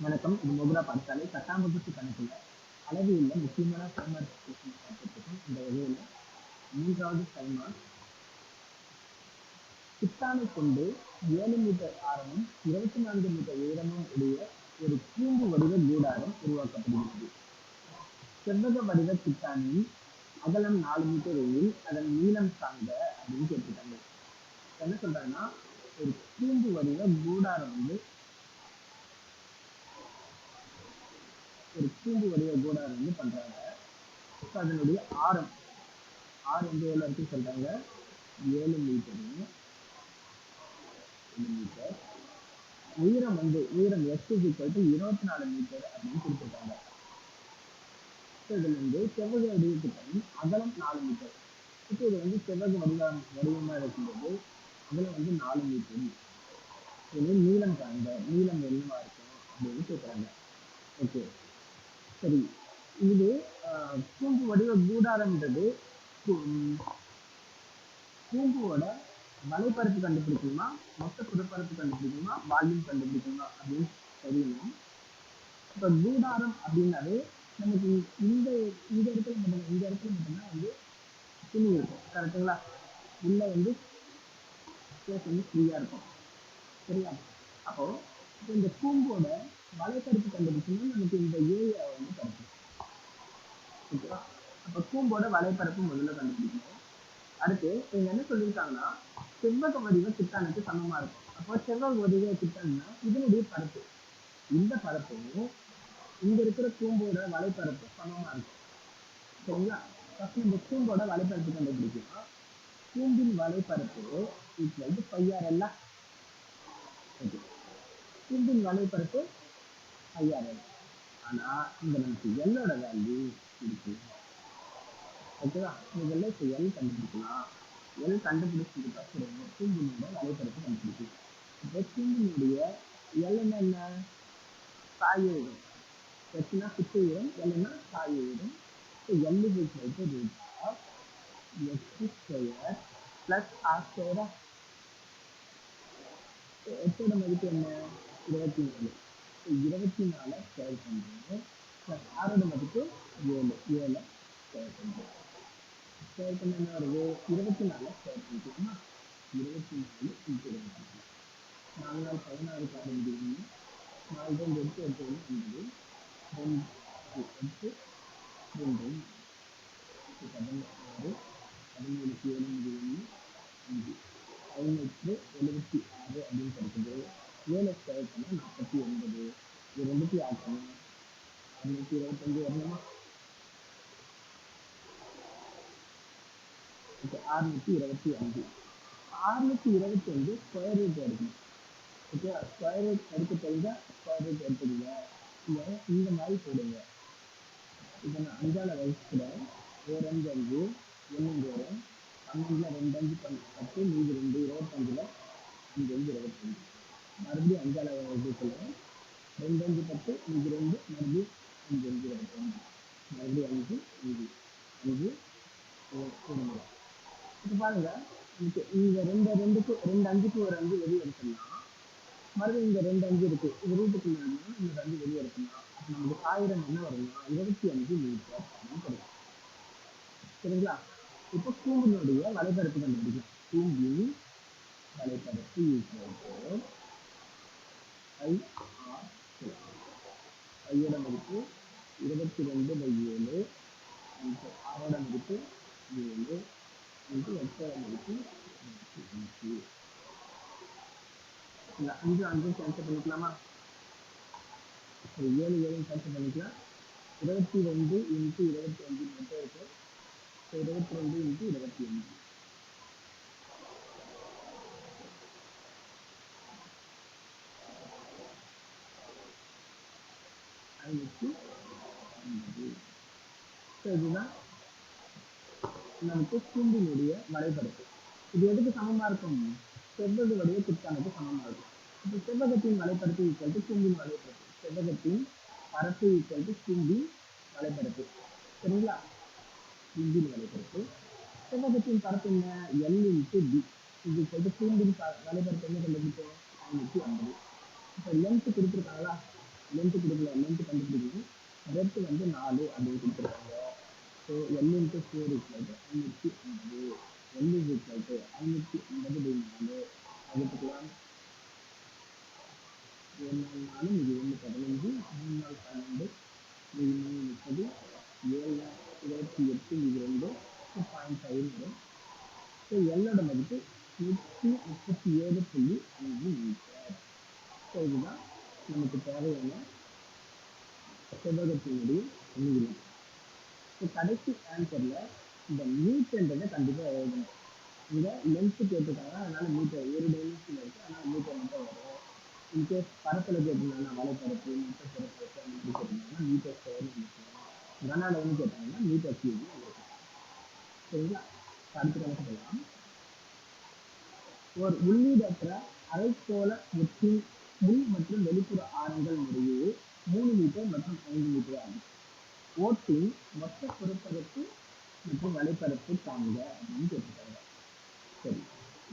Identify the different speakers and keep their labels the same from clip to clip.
Speaker 1: வணக்கம். இது மோகுரா பாடசாலை பத்தாம் வகுப்பு கணக்கில் அளவியுள்ள முக்கியமான ஃபைவ் பாடத்திற்கும் இந்த வகையில் மூன்றாவது ஃபைவ் பித்தானை கொண்டு ஏழு மீட்டர் ஆரமும் இருபத்தி நான்கு மீட்டர் உயரமும் உடைய ஒரு கூம்பு வடிவ கூடாரம் உருவாக்கப்படுகிறது. செவ்வக வடிவ பித்தானின் அகலம் நாலு மீட்டர் எனில் அதன் நீளம் சார்ந்த அப்படின்னு கேட்டுட்டாங்க என்ன சொல்றாங்கன்னா ஒரு கூம்பு வடிவ கூடாரம் வந்து ஒரு கூம்பு வடிவ கூடாரம் வந்து பண்றாங்க. அதனுடைய ஆரம் ஆரம் வந்து எவ்வளோ இருக்குன்னு சொல்றாங்க? ஏழு மீட்டர் மீட்டர் உயரம் வந்து உயரம் எஸ் டு இருபத்தி நாலு மீட்டர் அப்படின்னு கொடுத்துருக்காங்க. ஸோ இதுல வந்து செவ்வக வடிவத்தின் அகலம் நாலு மீட்டர் இப்போ இது வந்து செவ்வக வடிவம் வடிவமா இருக்கும்போது அகலம் வந்து நாலு மீட்டர் இது நீளம் காண்க நீளம் என்னவா இருக்கும் அப்படின்னு கேட்குறாங்க ஓகே சரி. இது ஆஹ், கூம்பு வடிவ கூடாரன்றது கூம்புவோட வலைப்பரப்பு கண்டுபிடிக்கணுமா? மொத்த புறப்பரப்பு கண்டுபிடிக்கணுமா? வால்யூம் கண்டுபிடிக்கணுமா? அப்படின்னு தெரியணும். இப்போ கூடாரம் அப்படின்னாவே நமக்கு இந்த இந்த இடத்துல மட்டும் இந்த இடத்துல மட்டும்தான் வந்து துணி இருக்கும். கரெக்டுங்களா உள்ள வந்து ஸ்பேஸ் வந்து ஃப்ரீயாக இருக்கும். சரியா? அப்போ இப்போ இந்த கூம்போட வலைப்பரப்பு கண்டுபிடிச்சோம்னா நமக்கு இந்த ஏரியா வந்து கிடைக்கும் ஓகேவா அப்போ கூம்போட வலைப்பரப்பு முதல்ல கண்டுபிடிக்கணும். அடுத்து இவங்க என்ன சொல்லியிருக்காங்கன்னா செவ்வக வடிவ சித்தானுக்கு சமமா இருக்கும். அப்போ செவ்வக வடிவ சித்தான்னா இதனுடைய பரப்பு. இந்த பரப்பும் இங்க இருக்கிற கூம்போட வலைப்பரப்பு சமமா இருக்கும். சரிங்களா? ஃபர்ஸ்ட் இந்த கூம்போட வலைப்பரப்பு கண்டுபிடிக்கலாம் கூம்பின் வலைப்பரப்பு ஈக்குவல் டு பையார் எல்லாம் கூம்பின் வலைப்பரப்பு ஐயாயிரம். ஆனா இங்க நமக்கு எல்லோட வேல்யூ இருக்கு. ஓகேவா முதல்ல இப்போ எல் கண்டுபிடிக்கலாம். எல் கண்டுபிடிச்சதுக்கு அப்புறம் கூம்பினோட வலைப்பரப்பு கண்டுபிடிக்கும் இப்போ கூம்பினுடைய எல்னா என்ன? சாய உயரம் எச்சுனா சுற்று உயரம் எல்னா சாய உயரம் so L is equal root of X square plus R ஸ்கொயரா எட்டோட மதிப்பு என்ன? இருபத்தி நாலு. இருபத்தி நாலு ஸ்கொயர் பண்ணுறோம் ப்ளஸ் ஆரோட மதிப்பு ஏழு. ஏழு ஸ்கொயர் பண்ணுறோம் ஸ்கொயர் பண்ண என்ன வருது? இருபத்தி நாலு ஸ்கொயர் பண்ணிக்கலாமா இருபத்தி நாலு இருபத்தி நாலு நாலு நாள் பதினாறு காடு முடியுங்க நாலு ரெண்டு எட்டு எட்டு ஒன்று ஒன்பது ரெண்டு எட்டு ரெண்டு. எட்டு பதினாறு பதினேழு ஏழு முடியுங்க அஞ்சு. பதினெட்டு எழுபத்தி ஆறு அப்படின்னு கிடைக்குது ஏழு ஸ்கொயர் பண்ணால் நாற்பத்தி ஒன்பது இது ரெண்டுத்தி ஆக்கணும் அறுநூத்தி இருபத்தஞ்சு வரணுமா அறுநூத்தி இருபத்தி அஞ்சு. அறுநூத்தி இருபத்தி அஞ்சு ஸ்கொயர் ரூட் எடுக்கணும். ஓகே ஸ்கொயர் ரூட் எடுக்க தெரிஞ்சா ஸ்கொயர் ரூட் எடுத்துக்கங்க. இந்த மாதிரி போடுங்க. இப்போ நான் அஞ்சால வயசுக்கிறேன் ஒரு அஞ்சு அஞ்சு ஒன்று வரும். பன்னெண்டுல ரெண்டு அஞ்சு பத்து பத்து மீதி ரெண்டு இருபத்தஞ்சுல அஞ்சு அஞ்சு இருபத்தஞ்சு. மறுபடியும் அஞ்சால வகுக்கிறேன் ரெண்டு அஞ்சு பத்து மீதி ரெண்டு மறுபடியும் அஞ்சு அஞ்சு இருபத்தஞ்சு மறுபடியும் அஞ்சு அஞ்சு அஞ்சு ஒரு இப்போ பாருங்க இந்த ரெண்டு ரெண்டுக்கு ரெண்டு அஞ்சுக்கு ஒரு அஞ்சு வெளியே எடுத்துடலாம் மறுபடியும் இந்த ரெண்டு அஞ்சு இருக்கு. இது ரூட்டுக்குள்ள இந்த அஞ்சு வெளியே எடுத்துடலாம் அப்போ நமக்கு ஆயிரம் என்ன வரும்னா இருபத்தி அஞ்சு மீட்டர் அப்படின்னு கிடைக்கும் சரிங்களா? இப்போ கூம்பினுடைய வலைப்பரப்பு கண்டுபிடிக்கலாம். கூம்பின் வலைப்பரப்பு ஈக்குவல் ஐ ஆர் ஐயோட மதிப்பு இருபத்தி ரெண்டு பை ஏழு இன்ட்டு ஆரோட மதிப்பு ஏழு இன்ட்டு எட்டோட மதிப்பு இருபத்தி அஞ்சு அஞ்சு அஞ்சும் கேன்சல் பண்ணிக்கலாமா சரி ஏழு ஏழு கேன்சல் பண்ணிக்கலாம் இருபத்தி ரெண்டு இன்ட்டு இருபத்தி அஞ்சு மட்டும் இருக்கு இருபத்தி ரெண்டு இன்ட்டு இருபத்தி அஞ்சு இருக்கு. இதுதான் நமக்கு கூம்பினுடைய வரைபடத்தை. இது எதுக்கு சமமா இருக்கும்? செவ்வக வடிவ சித்தானுக்கு சமமா இருக்கும். இப்போ செவ்வகத்தின் வலைப்படத்தை ஈக்குவல் டு கூம்பின் வலைப்பரப்பு செவ்வகத்தின் பரப்பு ஈக்குவல் டு கூம்பின் வலைப்பரப்பு சரிங்களா? கூம்பின் வலைப்பரப்பு செவ்வகத்தின் பரப்பு என்ன? எல் இன்ட்டு பி இது ஈக்குவல் டு கூம்பின் ப- என்ன கண்டுபிடிச்சோம் ஐநூற்றி ஐம்பது. இப்போ லென்த் கொடுத்துருக்காங்களா? லென்த்து கொடுக்கல லென்த்து கண்டுபிடிக்கணும் பிரெத் வந்து நாலு அப்படின்னு கொடுத்துருக்காங்க. So L into four equal ஐநூற்றி ஐம்பது. எல் இஸ் இக்குவல் ஐநூற்றி ஐம்பது பை நாலு. அதுக்கெல்லாம் ஒன்று நாலு இது ஒன்று பதினஞ்சு. மூணு நாள் பன்னெண்டு இது மூணு முப்பது. ஏழு இருபத்தி எட்டு இது ரெண்டு. பாயிண்ட் ஃபைவ் வரும். ஸோ எல்லோட மதிப்பு நூற்றி முப்பத்தி ஏழு புள்ளி அஞ்சு மீட்டர். ஸோ இதுதான் நமக்கு தேவையான செவ்வகத்தினுடைய நீளம் ஸோ கடைசி ஆன்சரில் இந்த மீட்டர்ன்றதை கண்டிப்பாக எழுதணும். இங்கே லென்த்து கேட்டுக்காங்க அதனால மீட்டர் ஒரு டைமென்ஷன் இருக்குது அதனால் மீட்டர் மட்டும் வரும் இன்கேஸ் பரப்பில் கேட்டிருந்தாங்கன்னா வலைப்பரப்பு மொத்த பரப்பரப்பு அந்த கேட்டிருந்தாங்கன்னா மீட்டர் ஸ்கொயர் நினைக்கலாம் கன அளவுன்னு கேட்டாங்கன்னா மீட்டர் கியூப்னு இருக்கும் சரிங்களா? அடுத்து கணக்கு சொல்லலாம் ஒரு உள்ளீடற்ற அரைக்கோள முற்றின் உள் மற்றும் வெளிப்புற ஆரங்கள் முறையே மூணு மீட்டர் மற்றும் ஐந்து மீட்டர் ஆகும். ஓட்டின் மொத்த புறப்பரப்பு மற்றும் வலைப்பரப்பு தாங்க அப்படின்னு கேட்டிருக்காங்க. சரி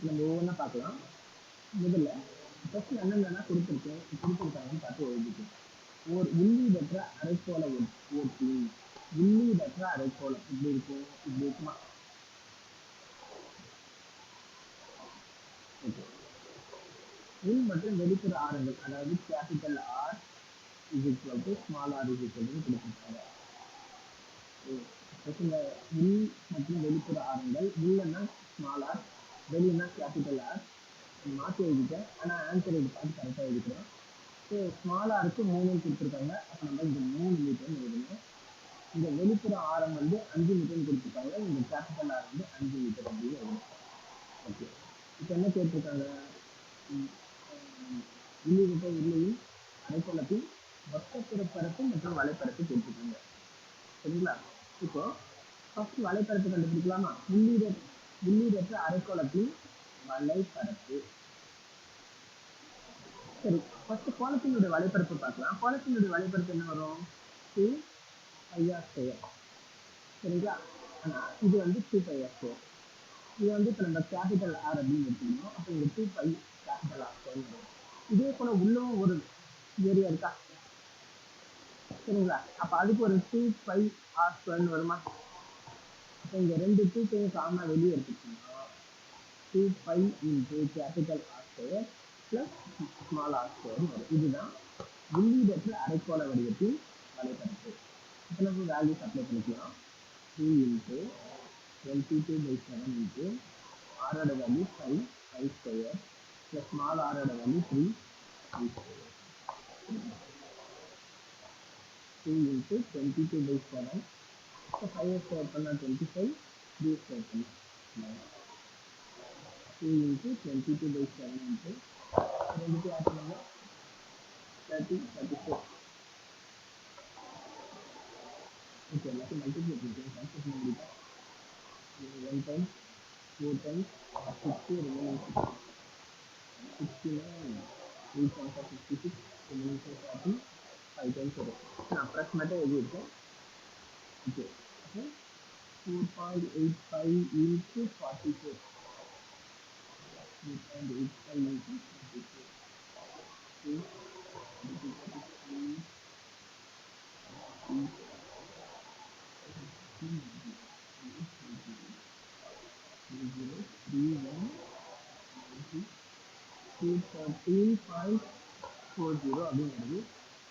Speaker 1: நம்ம ஒவ்வொன்றா பார்க்கலாம். முதல்ல ஃபஸ்ட்டு என்னென்னா கொடுத்துருக்கேன் கொடுத்துருக்காங்கன்னு பார்த்து எழுதிக்கலாம் ஓர் உள்ளீடற்ற அரைக்கோள ஓட்டி உள்ளீடற்ற அரைக்கோளம் இப்படி இருக்கும்? இப்படி இருக்குமா ஓகே உள் மற்றும் வெளிப்புற ஆரங்கள் அதாவது capital R is equal to small R is equal to கொடுத்துருக்காங்க இந்த உள் மற்றும் வெளிப்புற ஆரங்கள் உள்ளன்னா ஸ்மால் ஆர் வெளியனா கேபிட்டல் ஆர் மாற்றி எழுதிட்டேன். ஆனால் ஆன்சர் இது பார்த்து கரெக்டாக எழுதிக்கிறேன் ஸோ ஸ்மால் ஆருக்கு மூணு கொடுத்துருக்காங்க. அப்போ நம்ம இந்த மூணு மீட்டர்னு எழுதணும். இந்த வெளிப்புற ஆரம் வந்து அஞ்சு மீட்டர்னு கொடுத்துருக்காங்க. இந்த கேபிட்டல் ஆர் வந்து அஞ்சு மீட்டர் அப்படின்னு எழுதணும். ஓகே இப்போ என்ன கேட்டிருக்காங்க? உள்ளிருக்க உள்ளையும் அரைக்கோளத்தின் மொத்த புறப்பரப்பு மற்றும் வலைப்பரப்பு கேட்டிருக்காங்க சரிங்களா? இப்போ ஃபர்ஸ்ட் வலைப்பரப்பு கண்டுபிடிக்கலாமா? உள்ளீட உள்ளீடற்ற அரைக்கோளத்தின் வலைப்பரப்பு. சரி ஃபர்ஸ்ட் கோலத்தினுடைய வலைப்பரப்பு பார்க்கலாம். கோலத்தினுடைய வலைப்பரப்பு என்ன வரும்? டூ பையா ஸ்கொயர் சரிங்களா? ஆனால் இது வந்து டூ பை ஆர் ஸ்கொயர் இது வந்து இப்போ நம்ம கேபிட்டல் ஆர் அப்படின்னு எடுத்துக்கணும். அப்போ இங்கே two pi capital R square வரும். இதே போல உள்ளவும் ஒரு ஏரியா இருக்கா? சரிங்களா? அப்போ அதுக்கு ஒரு டூ பை ஆர் ஸ்கொயர்னு வருமா? அப்போ இங்கே ரெண்டு டூ பையும் காமனாக வெளியே எடுத்துக்கிட்டோம்னா two pi into capital R square plus small R square வரும். இதுதான் உள்ளீடத்தில் அரைக்கோள வடிவத்தில் வலைப்பரப்பு இப்போ நம்ம வேல்யூஸ் அப்ளை பண்ணிக்கலாம். Two into twenty two pi seven into ஆரோட value five five square the small r and value 3 2 into 22 base per hour so 5 square panna 25 base square panna 2 into 22 base per hour అంటే 22 ఆటంలో 30 34 okay అలాగే multiply చేద్దాం concept number 1 times 4 times 50 remaining 60 sixty nine three five sixty six seven five forty five time करो ना approximate है ये तो okay okay 4.85 into 44 4.85 into 44 okay Thank you. Eight thirteen point four zero அப்படிங்கிறது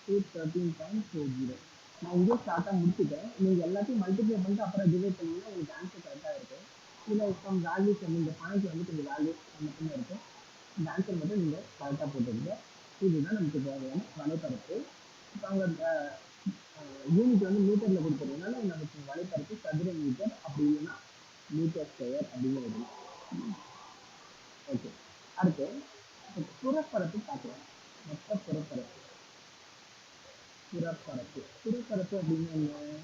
Speaker 1: two thirteen point four zero நான் இங்கே ஸ்டார்ட்டாக முடிச்சுட்டேன். நீங்கள் எல்லாத்தையும் மல்டிப்ளை பண்ணிட்டு அப்புறம் டிவைட் பண்ணிங்கன்னா உங்களுக்கு ஆன்சர் கரெக்டாக இருக்கும். இதில் சம் வேல்யூஸ் வந்து இந்த பாயிண்ட் வந்து கொஞ்சம் வேல்யூஸ் மட்டும்தான் இருக்கும். இந்த ஆன்சர் மட்டும் நீங்கள் கரெக்டாக போட்டுருங்க இதுதான் நமக்கு தேவையான வலைப்பரப்பு. இப்போ அங்கே யூனிட் வந்து மீட்டரில் கொடுத்துருக்கனால நமக்கு வலைப்பரப்பு சதுர மீட்டர் அப்படி இல்லைன்னா மீட்டர் ஸ்கொயர் அப்படின்னு எழுதணும் ஓகே. அடுத்து புறப்பரப்பு பார்க்கலாம். மொத்த புறப்பரப்பு. புறப்பரப்பு. புறப்பரப்பு அப்படின்னா என்ன?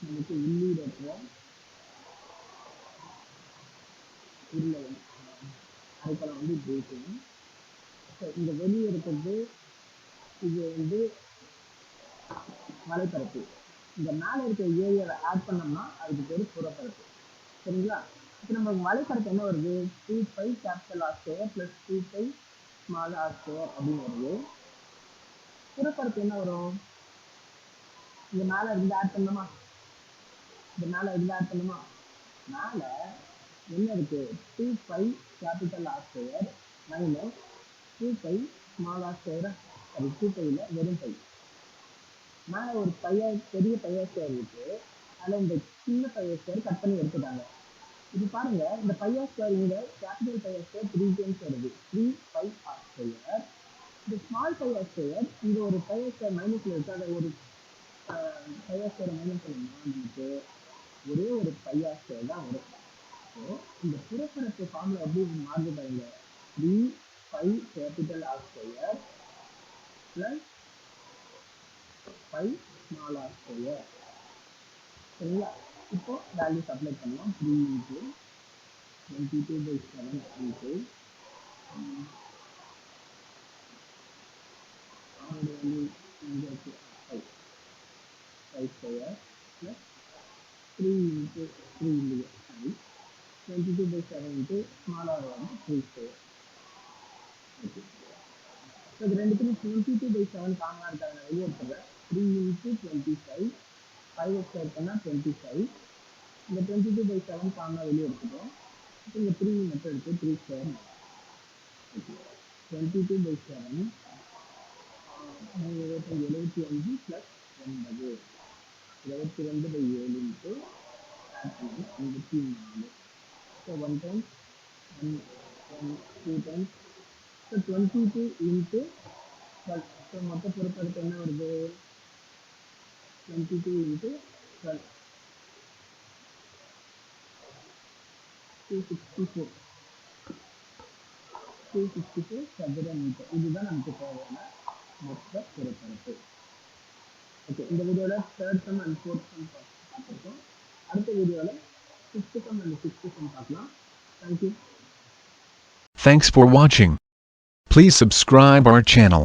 Speaker 1: நமக்கு உள்ளீடற்ற உள்ள அதுக்கெல்லாம் வந்து இப்படி ஸோ இந்த வெளியே இருக்கிறது இது வந்து வலைப்பரப்பு இந்த மேலே இருக்கிற ஏரியாவை ஆட் பண்ணோம்னா அதுக்கு பேர் புறப்பரப்பு. சரிங்களா? இப்போ நம்ம வலைப்பரப்பு என்ன வருது? Two pi capital R square plus two pi small R square அப்படின்னு வருது. புறப்பரப்பு என்ன வரும்? இந்த மேல இருந்து ஆட் பண்ணணுமா? இந்த மேல இருந்து ஆட் பண்ணுமா மேல என்ன இருக்கு? Two five capital R square minus two five small R square அது டூ ஃபைவ்ல வெறும் ஃபைவ் மேல ஒரு பையர் பெரிய பையர் ஸ்கொயர் இருக்கு. அதில் இந்த சின்ன பையர் ஸ்கொயர் கட் பண்ணி எடுத்துட்டாங்க. இது பாருங்க இந்த பையா ஸ்கொயர் இங்க கேபிட்டல் பையா ஸ்கொயர் த்ரீ டைம்ஸ் வருது. த்ரீ ஃபைவ் ஆஃப் ஸ்கொயர் இந்த ஸ்மால் பையா ஸ்கொயர் இங்க ஒரு பையா ஸ்கொயர் மைனஸ்ல இருக்கு. அதை ஒரு பையா ஸ்கொயர் மைனஸ் பண்ணோம்னா நமக்கு ஒரே ஒரு பையா ஸ்கொயர் தான் வரும். ஸோ இந்த புறப்பரப்பு ஃபார்ம்ல எப்படி மாறுது பாருங்க. Three five capital of square plus five small of square சரிங்களா? இப்போ வேல்யூஸ் அப்ளை பண்ணலாம். Three into twenty two pi seven into அவங்களோட வேல்யூ இங்கே இருக்கு five five square plus three into three இல்லையா five twenty two pi seven into ஸ்மாலாக வந்து three square okay so இது ரெண்டுத்துலையும் டுவெண்ட்டி டூ பை செவன் காமனாக இருக்காங்க வெளியே எடுத்துறேன் three into twenty five five square பண்ணால் டுவெண்ட்டி ஃபைவ் இந்த டுவெண்ட்டி டூ பை செவன் காமனாக வெளியே எடுத்துட்டோம். இப்போ இந்த த்ரீ மட்டும் எடுத்து three square twenty two pi seven இருபத்தி எழுபத்தி அஞ்சு ப்ளஸ் ஒன்பது. இருபத்தி ரெண்டு பை ஏழு இன்ட்டு ஐம்பத்தி நாலு. So one time one two time so twenty two into twelve so மொத்த பொறுப்பெடுத்து என்ன வருது? Twenty two into twelve two sixty four two sixty four சதுர மீட்டர் இதுதான் நமக்கு தேவையான மொத்த பொறுப்பெடுப்பு ஓகே இந்த வீடியோவில் third sum and fourth sum பார்த்துருக்கோம் அடுத்த வீடியோவில் fifth sum and sixth sum பார்க்கலாம் thank you
Speaker 2: Thanks for watching. Please subscribe our channel.